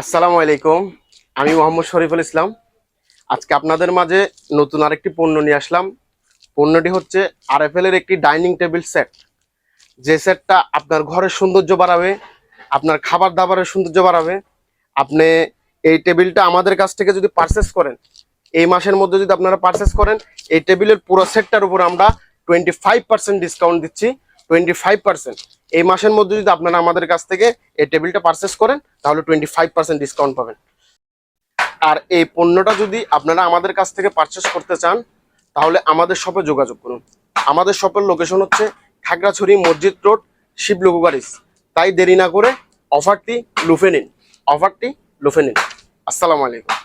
আসসালামু আলাইকুম। আমি মোহাম্মদ শরীফুল ইসলাম। আজকে আপনাদের মাঝে নতুন আরেকটি পণ্য নিয়ে আসলাম। পণ্যটি হচ্ছে আরএফএল এর একটি ডাইনিং টেবিল সেট। যে সেটটা আপনার ঘরের সৌন্দর্য বাড়াবে, আপনার খাবার দাবারের সৌন্দর্য বাড়াবে। আপনি এই টেবিলটা আমাদের কাছ থেকে যদি পারচেস করেন, এই মাসের মধ্যে যদি আপনারা পারচেস করেন, এই টেবিলের পুরো সেটটার উপর আমরা টোয়েন্টি ফাইভ পার্সেন্ট ডিসকাউন্ট দিচ্ছি। টোয়েন্টি ফাইভ পার্সেন্ট এই মাসের মধ্যে যদি আপনারা আমাদের কাছ থেকে এই টেবিলটা পারচেস করেন, তাহলে টোয়েন্টি ফাইভ পার্সেন্ট ডিসকাউন্ট পাবেন। আর এই পণ্যটা যদি আপনারা আমাদের কাছ থেকে পারচেস করতে চান, তাহলে আমাদের শপে যোগাযোগ করুন। আমাদের শপের লোকেশন হচ্ছে খাগড়াছড়ি মসজিদ রোড শিবলুকু গাড়িস তাই দেরি না করে অফারটি লুফে নিন। অফারটি লুফে নিন। আসসালামু আলাইকুম।